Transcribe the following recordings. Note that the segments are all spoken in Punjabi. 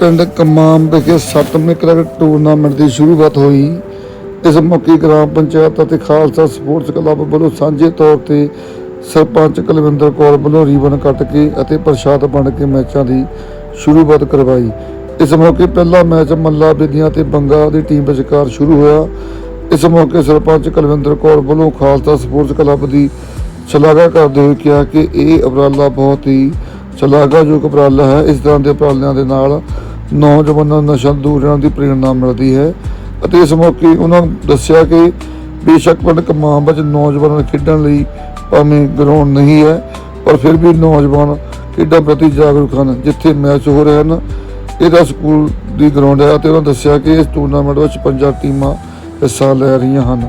ਪਿੰਡ ਕਮਾਮ ਵਿਖੇ ਸੱਤਵੇਂ ਕ੍ਰਿਕਟ ਟੂਰਨਾਮੈਂਟ ਦੀ ਸ਼ੁਰੂਆਤ ਹੋਈ। ਇਸ ਮੌਕੇ ਗ੍ਰਾਮ ਪੰਚਾਇਤ ਅਤੇ ਖਾਲਸਾ ਸਪੋਰਟਸ ਕਲੱਬ ਵੱਲੋਂ ਸਾਂਝੇ ਤੌਰ ਤੇ ਸਰਪੰਚ ਕੁਲਵਿੰਦਰ ਕੌਰ ਵੱਲੋਂ ਰੀਬਨ ਕੱਟ ਕੇ ਅਤੇ ਪ੍ਰਸ਼ਾਦ ਬਣ ਕੇ ਮੈਚਾਂ ਦੀ ਸ਼ੁਰੂਆਤ ਕਰਵਾਈ। ਇਸ ਮੌਕੇ ਪਹਿਲਾ ਮੈਚ ਮੱਲਾ ਬੇਦੀਆਂ ਤੇ ਬੰਗਾ ਦੀ ਟੀਮ ਵਿਚਕਾਰ ਸ਼ੁਰੂ ਹੋਇਆ। ਇਸ ਮੌਕੇ ਸਰਪੰਚ ਕੁਲਵਿੰਦਰ ਕੌਰ ਵੱਲੋਂ ਖਾਲਸਾ ਸਪੋਰਟਸ ਕਲੱਬ ਦੀ ਸ਼ਲਾਘਾ ਕਰਦੇ ਹੋਏ ਕਿਹਾ ਕਿ ਇਹ ਉਪਰਾਲਾ ਬਹੁਤ ਹੀ ਸ਼ਲਾਘਾਯੋਗ ਉਪਰਾਲਾ ਹੈ। ਇਸ ਤਰ੍ਹਾਂ ਦੇ ਉਪਰਾਲਿਆਂ ਦੇ ਨਾਲ ਨੌਜਵਾਨਾਂ ਨੂੰ ਨਸ਼ਾ ਦੂਰ ਰਹਿਣ ਦੀ ਪ੍ਰੇਰਣਾ ਮਿਲਦੀ ਹੈ ਅਤੇ ਇਸ ਮੌਕੇ ਉਹਨਾਂ ਨੇ ਦੱਸਿਆ ਕਿ ਬੇਸ਼ੱਕ ਪਿੰਡ ਕਮਾਮ ਵਿੱਚ ਨੌਜਵਾਨਾਂ ਨੂੰ ਖੇਡਣ ਲਈ ਭਾਵੇਂ ਗਰਾਊਂਡ ਨਹੀਂ ਹੈ, ਪਰ ਫਿਰ ਵੀ ਨੌਜਵਾਨ ਖੇਡਾਂ ਪ੍ਰਤੀ ਜਾਗਰੂਕ ਹਨ, ਜਿੱਥੇ ਮੈਚ ਹੋ ਰਹੇ ਹਨ। ਇਹਦਾ ਸਕੂਲ ਦੀ ਗਰਾਊਂਡ ਹੈ ਅਤੇ ਉਹਨਾਂ ਦੱਸਿਆ ਕਿ ਇਸ ਟੂਰਨਾਮੈਂਟ ਵਿੱਚ ਪੰਜਾਬ ਟੀਮਾਂ ਹਿੱਸਾ ਲੈ ਰਹੀਆਂ ਹਨ।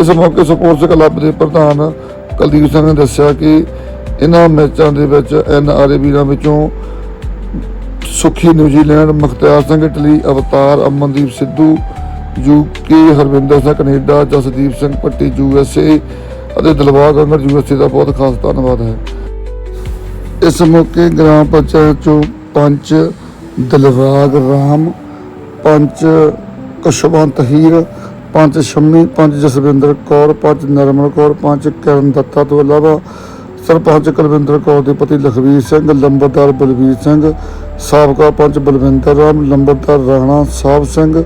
ਇਸ ਮੌਕੇ ਸਪੋਰਟਸ ਕਲੱਬ ਦੇ ਪ੍ਰਧਾਨ ਕੁਲਦੀਪ ਸਿੰਘ ਨੇ ਦੱਸਿਆ ਕਿ ਇਹਨਾਂ ਮੈਚਾਂ ਦੇ ਵਿੱਚ ਐਨ ਆਰ ਏ ਵੀਰਾਂ ਵਿੱਚੋਂ Sukhi New Zealand, Mukhtiar Singh Italy, Avtar Amandeep Sidhu UK Harvinder Singh Canada, Jasdeep Singh Patti U S A ਅਤੇ Dilbagh Angar U S A ਦਾ ਬਹੁਤ ਖਾਸ ਧੰਨਵਾਦ ਹੈ। ਇਸ ਮੌਕੇ ਗ੍ਰਾਮ ਪੰਚਾਇਤ ਚੋਂ ਪੰਚ ਦਿਲਬਾਗ ਰਾਮ, ਪੰਚ ਕਸ਼ਵੰਤ ਹੀਰ, ਪੰਚ ਸ਼ੰਮੀ, ਪੰਚ ਜਸਵਿੰਦਰ ਕੌਰ, ਪੰਚ ਨਰਮਲ ਕੌਰ, ਪੰਚ ਕਰਨ ਦੱਤਾ ਤੋਂ ਇਲਾਵਾ ਸਰਪੰਚ ਕੁਲਵਿੰਦਰ ਕੌਰ ਦੇ ਪਤੀ ਲਖਵੀਰ ਸਿੰਘ ਲੰਬਰਦਾਰ ਬਲਵੀਰ ਸਿੰਘ, ਸਾਬਕਾ ਪੰਚ ਬਲਵਿੰਦਰ ਰਾਮ ਲੰਬਰਦਾਰ ਰਾਣਾ ਸਾਹਿਬ ਸਿੰਘ,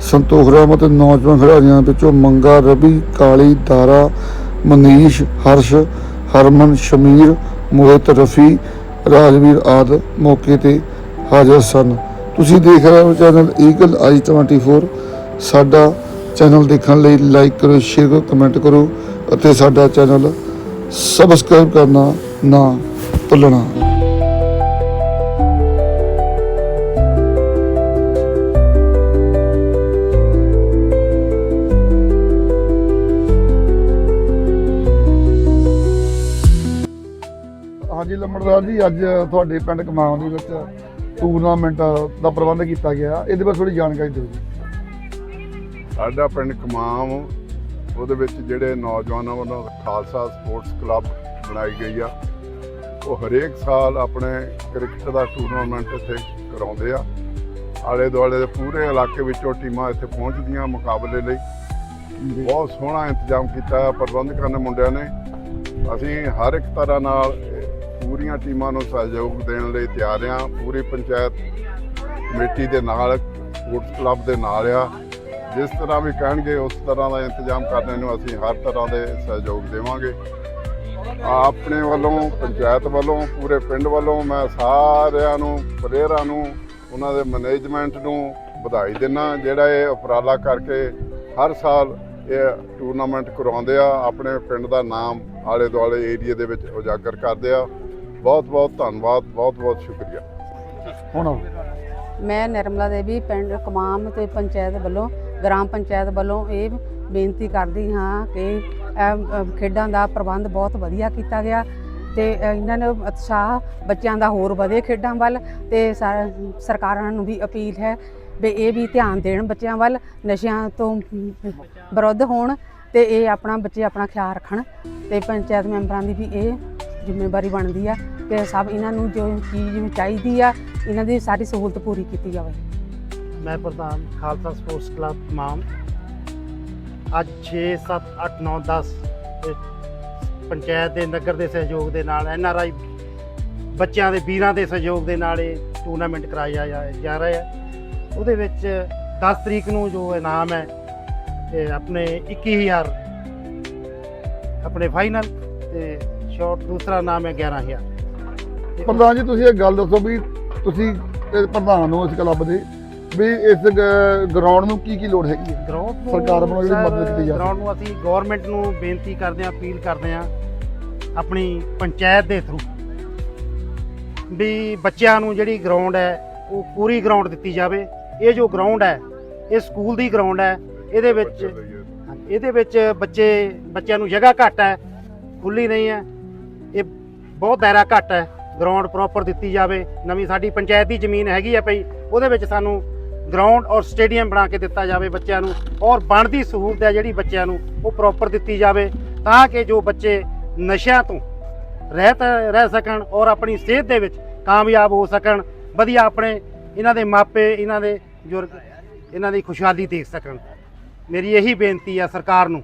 ਸੰਤੋਖ ਰਾਮ ਅਤੇ ਨੌਜਵਾਨ ਖਿਡਾਰੀਆਂ ਵਿੱਚੋਂ ਮੰਗਾ ਰਵੀ, ਕਾਲੀ, ਦਾਰਾ, ਮਨੀਸ਼, ਹਰਸ਼, ਹਰਮਨ, ਸ਼ਮੀਰ, ਮੋਹਿਤ, ਰਫੀ, ਰਾਜਵੀਰ ਆਦ ਮੌਕੇ ਤੇ ਹਾਜ਼ਰ ਸਨ। ਤੁਸੀਂ ਦੇਖ ਰਹੇ ਹੋ ਚੈਨਲ ਈਗਲ ਆਈ 24 ਸਾਡਾ ਚੈਨਲ ਦੇਖਣ ਲਈ ਲਾਈਕ ਕਰੋ, ਸ਼ੇਅਰ ਕਰੋ, ਕਮੈਂਟ ਕਰੋ ਅਤੇ ਸਾਡਾ ਚੈਨਲ ਸਬਸਕ੍ਰਾਈਬ ਕਰਨਾ ਨਾ ਭੁੱਲਣਾ। ਹਾਂਜੀ, ਲੰਬੜਦਾਰ ਜੀ, ਅੱਜ ਤੁਹਾਡੇ ਪਿੰਡ ਕਮਾਉਂ ਦੇ ਵਿੱਚ ਟੂਰਨਾਮੈਂਟ ਦਾ ਪ੍ਰਬੰਧ ਕੀਤਾ ਗਿਆ। ਇਹਦੇ ਬਾਰੇ ਥੋੜੀ ਜਾਣਕਾਰੀ ਦਿਓ ਜੀ। ਸਾਡਾ ਪਿੰਡ ਕਮਾਮ ਉਹਦੇ ਵਿੱਚ ਜਿਹੜੇ ਨੌਜਵਾਨਾਂ ਵੱਲੋਂ ਖਾਲਸਾ ਸਪੋਰਟਸ ਕਲੱਬ ਬਣਾਈ ਗਈ ਆ। ਉਹ ਹਰੇਕ ਸਾਲ ਆਪਣੇ ਕ੍ਰਿਕਟ ਦਾ ਟੂਰਨਾਮੈਂਟ ਇੱਥੇ ਕਰਾਉਂਦੇ ਆ। ਆਲੇ ਦੁਆਲੇ ਦੇ ਪੂਰੇ ਇਲਾਕੇ ਵਿੱਚੋਂ ਟੀਮਾਂ ਇੱਥੇ ਪਹੁੰਚਦੀਆਂ ਮੁਕਾਬਲੇ ਲਈ। ਬਹੁਤ ਸੋਹਣਾ ਇੰਤਜ਼ਾਮ ਕੀਤਾ ਹੈ ਪ੍ਰਬੰਧਕਾਂ ਨੇ, ਮੁੰਡਿਆਂ ਨੇ। ਅਸੀਂ ਹਰ ਇੱਕ ਤਰ੍ਹਾਂ ਨਾਲ ਪੂਰੀਆਂ ਟੀਮਾਂ ਨੂੰ ਸਹਿਯੋਗ ਦੇਣ ਲਈ ਤਿਆਰ ਹਾਂ ਪੂਰੀ ਪੰਚਾਇਤ ਕਮੇਟੀ ਦੇ ਨਾਲ, ਸਪੋਰਟਸ ਕਲੱਬ ਦੇ ਨਾਲ ਆ। ਜਿਸ ਤਰ੍ਹਾਂ ਵੀ ਕਹਿਣਗੇ ਉਸ ਤਰ੍ਹਾਂ ਦਾ ਇੰਤਜ਼ਾਮ ਕਰਨ ਨੂੰ ਅਸੀਂ ਹਰ ਤਰ੍ਹਾਂ ਦੇ ਸਹਿਯੋਗ ਦੇਵਾਂਗੇ। ਆਪਣੇ ਵੱਲੋਂ ਪੰਚਾਇਤ ਵੱਲੋਂ ਪੂਰੇ ਪਿੰਡ ਵੱਲੋਂ ਮੈਂ ਸਾਰਿਆਂ ਨੂੰ ਪਲੇਅਰਾਂ ਨੂੰ ਉਹਨਾਂ ਦੇ ਮੈਨੇਜਮੈਂਟ ਨੂੰ ਵਧਾਈ ਦਿੰਦਾ ਜਿਹੜਾ ਇਹ ਉਪਰਾਲਾ ਕਰਕੇ ਹਰ ਸਾਲ ਇਹ ਟੂਰਨਾਮੈਂਟ ਕਰਵਾਉਂਦੇ ਆ ਆਪਣੇ ਪਿੰਡ ਦਾ ਨਾਮ ਆਲੇ ਦੁਆਲੇ ਏਰੀਆ ਦੇ ਵਿੱਚ ਉਜਾਗਰ ਕਰਦੇ ਆ। ਬਹੁਤ ਬਹੁਤ ਧੰਨਵਾਦ ਬਹੁਤ ਬਹੁਤ ਸ਼ੁਕਰੀਆ। ਹੁਣ ਮੈਂ ਨਿਰਮਲਾ ਦੇਵੀ ਪਿੰਡ ਕਮਾਮ ਤੇ ਪੰਚਾਇਤ ਵੱਲੋਂ ਗ੍ਰਾਮ ਪੰਚਾਇਤ ਵੱਲੋਂ ਇਹ ਬੇਨਤੀ ਕਰਦੀ ਹਾਂ ਕਿ ਖੇਡਾਂ ਦਾ ਪ੍ਰਬੰਧ ਬਹੁਤ ਵਧੀਆ ਕੀਤਾ ਗਿਆ ਤੇ ਇਹਨਾਂ ਨੇ ਉਤਸ਼ਾਹ ਬੱਚਿਆਂ ਦਾ ਹੋਰ ਵਧੇ ਖੇਡਾਂ ਵੱਲ ਤੇ ਸਰਕਾਰਾਂ ਨੂੰ ਵੀ ਅਪੀਲ ਹੈ ਵੀ ਇਹ ਵੀ ਧਿਆਨ ਦੇਣ ਬੱਚਿਆਂ ਵੱਲ, ਨਸ਼ਿਆਂ ਤੋਂ ਵਿਰੁੱਧ ਹੋਣ ਤੇ ਇਹ ਆਪਣਾ ਬੱਚੇ ਆਪਣਾ ਖਿਆਲ ਰੱਖਣ ਤੇ ਪੰਚਾਇਤ ਮੈਂਬਰਾਂ ਦੀ ਵੀ ਇਹ ਜ਼ਿੰਮੇਵਾਰੀ ਬਣਦੀ ਆ ਕਿ ਸਭ ਇਹਨਾਂ ਨੂੰ ਜੋ ਚੀਜ਼ ਚਾਹੀਦੀ ਆ, ਇਹਨਾਂ ਦੀ ਸਾਰੀ ਸਹੂਲਤ ਪੂਰੀ ਕੀਤੀ ਜਾਵੇ। ਮੈਂ ਪ੍ਰਧਾਨ ਖਾਲਸਾ ਸਪੋਰਟਸ ਕਲੱਬ ਮਾਮ ਅੱਜ 6 7 8 9 10 ਪੰਚਾਇਤ ਦੇ, ਨਗਰ ਦੇ ਸਹਿਯੋਗ ਦੇ ਨਾਲ, ਐਨ ਆਰ ਆਈ ਬੱਚਿਆਂ ਦੇ, ਵੀਰਾਂ ਦੇ ਸਹਿਯੋਗ ਦੇ ਨਾਲ ਇਹ ਟੂਰਨਾਮੈਂਟ ਕਰਾਇਆ ਜਾ- ਰਿਹਾ ਹੈ। ਉਹਦੇ ਵਿੱਚ 10 ਤਰੀਕ ਨੂੰ ਜੋ ਇਨਾਮ ਹੈ, ਇਹ ਆਪਣੇ 21000 ਆਪਣੇ ਫਾਈਨਲ ਤੇ ਸ਼ਾਰਟ ਦੂਸਰਾ ਨਾਮ ਹੈ 11000 ਤੇ ਪ੍ਰਧਾਨ ਜੀ, ਤੁਸੀਂ ਇਹ ਗੱਲ ਦੱਸੋ ਵੀ ਤੁਸੀਂ ਪ੍ਰਧਾਨ ਹੋ ਇਸ ਕਲੱਬ ਦੇ। ਵੀ ਇਸ ਗਰਾਊਂਡ ਨੂੰ ਕੀ ਕੀ ਲੋੜ ਹੈਗੀ ਹੈ? ਗਰਾਊਂਡ ਨੂੰ ਸਰਕਾਰ ਵੱਲੋਂ ਜਿਹੜੀ ਮਦਦ ਕੀਤੀ ਜਾ ਗਰਾਊਂਡ ਨੂੰ ਅਸੀਂ ਗਵਰਨਮੈਂਟ ਨੂੰ ਬੇਨਤੀ ਕਰਦੇ ਹਾਂ ਅਪੀਲ ਕਰਦੇ ਹਾਂ ਆਪਣੀ ਪੰਚਾਇਤ ਦੇ ਥਰੂ ਵੀ ਬੱਚਿਆਂ ਨੂੰ ਜਿਹੜੀ ਗਰਾਊਂਡ ਹੈ ਉਹ ਪੂਰੀ ਗਰਾਊਂਡ ਦਿੱਤੀ ਜਾਵੇ। ਇਹ ਜੋ ਗਰਾਊਂਡ ਹੈ ਇਹ ਸਕੂਲ ਦੀ ਗਰਾਊਂਡ ਹੈ ਇਹਦੇ ਵਿੱਚ ਇਹਦੇ ਵਿੱਚ ਬੱਚੇ ਬੱਚਿਆਂ ਨੂੰ ਜਗ੍ਹਾ ਘੱਟ ਹੈ ਖੁੱਲੀ ਨਹੀਂ ਹੈ ਇਹ ਬਹੁਤ ਦਾਇਰਾ ਘੱਟ ਹੈ ਗਰਾਊਂਡ ਪ੍ਰੋਪਰ ਦਿੱਤੀ ਜਾਵੇ। ਨਵੀਂ ਸਾਡੀ ਪੰਚਾਇਤ ਦੀ ਜ਼ਮੀਨ ਹੈਗੀ ਹੈ ਪਈ ਉਹਦੇ ਵਿੱਚ ਸਾਨੂੰ ਗਰਾਊਂਡ ਔਰ ਸਟੇਡੀਅਮ ਬਣਾ ਕੇ ਦਿੱਤਾ ਜਾਵੇ ਬੱਚਿਆਂ ਨੂੰ ਔਰ ਬਣਦੀ ਸਹੂਲਤ ਹੈ ਜਿਹੜੀ ਬੱਚਿਆਂ ਨੂੰ ਉਹ ਪ੍ਰੋਪਰ ਦਿੱਤੀ ਜਾਵੇ ਤਾਂ ਕਿ ਜੋ ਬੱਚੇ ਨਸ਼ਿਆਂ ਤੋਂ ਰਹਿਤ ਰਹਿ ਸਕਣ ਔਰ ਆਪਣੀ ਸਿਹਤ ਦੇ ਵਿੱਚ ਕਾਮਯਾਬ ਹੋ ਸਕਣ, ਵਧੀਆ ਆਪਣੇ ਇਹਨਾਂ ਦੇ ਮਾਪੇ, ਇਹਨਾਂ ਦੇ ਬਜ਼ੁਰਗ, ਇਹਨਾਂ ਦੀ ਖੁਸ਼ਹਾਲੀ ਦੇਖ ਸਕਣ। ਮੇਰੀ ਇਹੀ ਬੇਨਤੀ ਆ ਸਰਕਾਰ ਨੂੰ।